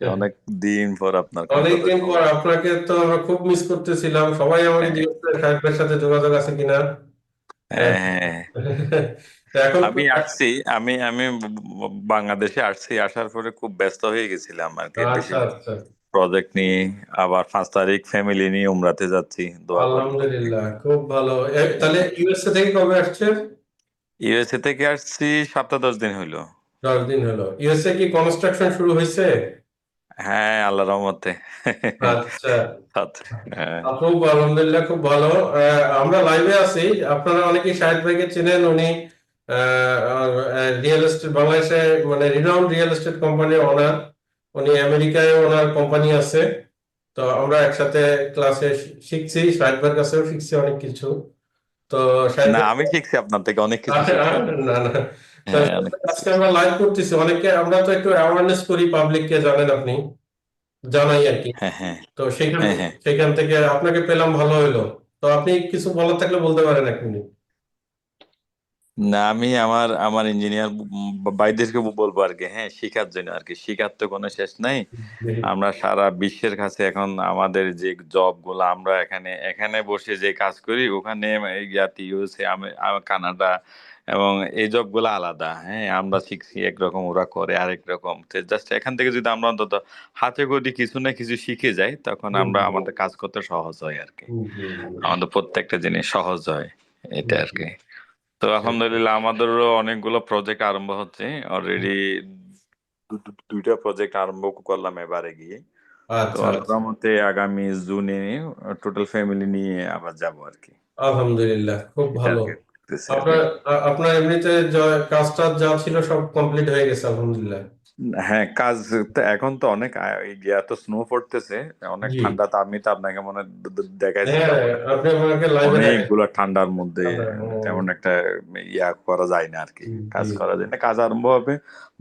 অনেক দিন পর আপনার অনেকদিন পর আপনাকে তো আমরা খুব মিস করতেছিলাম। সবাই আমাকে হ্যাঁ। জিজ্ঞেস করে সাহেবের সাথে যোগাযোগ আছে কিনা? হ্যাঁ হ্যাঁ। আমি আসছি আমি আমি বাংলাদেশে আসছি আসার পরে খুব ব্যস্ত হয়ে গেছিলাম আর কি বেশি আচ্ছা আচ্ছা। প্রজেক্ট নিয়ে আবার পাঁচ তারিখ ফ্যামিলি নিয়ে উমরাতে যাচ্ছি আলহামদুলিল্লাহ খুব ভালো। তাহলে ইউএসএ থেকে কবে আসছেন? ইউএসএ থেকে আসছি সপ্তাহ দশ দিন হইল। দশ দিন হলো। ইউএসএ কি কনস্ট্রাকশন শুরু হয়েছে হ্যাঁ আল্লাহ রহমতে। আচ্ছা। হ্যাঁ। খুব আলহামদুলিল্লাহ খুব ভালো। আমরা লাইভে আছি। আপনারা অনেকেই শাহেদ ভাইকে চেনেন। উনি রিয়েল এস্টেট বাংলাদেশে মানে রিনাউন্ড রিয়েল এস্টেট কোম্পানির ওনার উনি আমেরিকায় ওনার কোম্পানি আছে। তো আমরা একসাথে ক্লাসে শিখছি। শাহেদ ভাইয়ের কাছেও শিখছি অনেক কিছু। তো শাহেদ না আমি শিখছি আপনার থেকে অনেক কিছু না না। আজকে আমরা লাইভ করতেছি। অনেকে আমরা তো একটু অ্যাওয়ারনেস করি পাবলিককে জানেন আপনি? জানাই আর কি। হ্যাঁ হ্যাঁ। তো সেখান হ্যাঁ হ্যাঁ। সেখান থেকে আপনাকে পেলাম ভালো তো আপনি কিছু বলার থাকলে বলতে পারেন এক মিনিট। না আমি আমার আমার ইঞ্জিনিয়ার ভাইদেরকে বলব আর কি। হ্যাঁ শিখার জন্য আর কি। শিখার তো কোনো শেষ নাই। আমরা সারা বিশ্বের কাছে এখন আমাদের যে জবগুলো আমরা এখানে এখানে বসে যে কাজ করি ওখানে ইউএসএ কানাডা এবং এই জবগুলো আলাদা হ্যাঁ? আমরা শিখছি একরকম ওরা করে আরেক রকম। জাস্ট এখান থেকে যদি আমরা অন্তত হাতে করি কিছু না কিছু শিখে যাই তখন আমরা আমাদের কাজ করতে সহজ হয় আর কি। আমাদের প্রত্যেকটা জিনিস সহজ হয় এটা আর কি। তো আলহামদুলিল্লাহ আমাদেরও অনেকগুলো প্রজেক্ট আরম্ভ হচ্ছে অলরেডি দুইটা প্রজেক্ট আরম্ভ করলাম এবারে গিয়ে। তো আচ্ছা আচ্ছা। আগামী জুনে টোটাল ফ্যামিলি নিয়ে আবার যাব আর কি। আলহামদুলিল্লাহ খুব ভালো। টার্গেট আপনার আপনার এমনিতে যা- কাজটা যা ছিল সব কমপ্লিট হয়ে গেছে আলহামদুলিল্লাহ। হ্যাঁ কাজ তো এখন তো অনেক গিয়া তো স্নো পড়তেছে অনেক ঠান্ডা তো আমি তো আপনাকে মনে হয় দেখাইছি। হ্যাঁ তখন অনেকগুলো ঠান্ডার মধ্যে তেমন একটা ইয়া করা যায় না আর কি কাজ করা যায় না। কাজ আরম্ভ হবে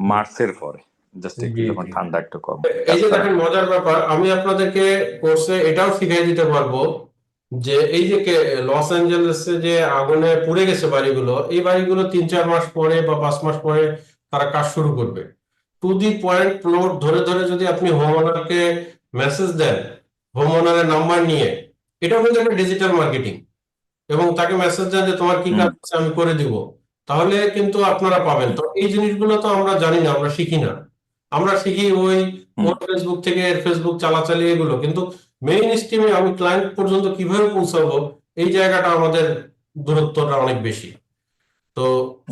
মার্চের পরে জাস্ট একটু জি। যখন ঠান্ডা একটু কম। এই যে দেখেন মজার ব্যাপার আমি আপনাদেরকে কোর্সে এটাও শিখিয়ে দিতে পারব। যে এই যে লস অ্যাঞ্জেলেসে যে আগুনে পুড়ে গেছে বাড়িগুলো এই বাড়িগুলো তিন চার মাস পরে বা পাঁচ মাস পরে তারা কাজ শুরু করবে। টু দি পয়েন্ট প্লট ধরে ধরে যদি আপনি হোম ওনারকে মেসেজ দেন হোম ওনারের নাম্বার নিয়ে এটাও কিন্তু একটা ডিজিটাল মার্কেটিং এবং তাকে মেসেজ দেন যে তোমার কি কাজ আছে? আমি করে দিব। তাহলে কিন্তু আপনারা পাবেন। তো এই জিনিসগুলো তো আমরা জানি না আমরা শিখি না। আমরা শিখি ওই ফেসবুক থেকে ফেসবুক চালাচালি এগুলো। কিন্তু মেইন স্ট্রিমে আমি ক্লায়েন্ট পর্যন্ত কীভাবে পৌঁছাবো এই জায়গাটা আমাদের দূরত্বটা অনেক বেশি। তো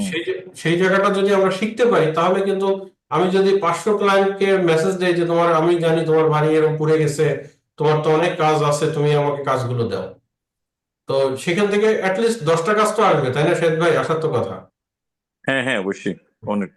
সেই সেই জায়গাটা যদি আমরা শিখতে পারি তাহলে কিন্তু আমি যদি পাঁচশো ক্লায়েন্টকে মেসেজ দেই যে তোমার আমি জানি তোমার বাড়ি এরকম পড়ে গেছে তোমার তো অনেক কাজ আছে তুমি আমাকে কাজগুলো দাও। তো সেখান থেকে অ্যাটলিস্ট দশটা কাজ তো আসবে তাই না শেখ ভাই? আসার তো কথা। হ্যাঁ হ্যাঁ অবশ্যই। অনেক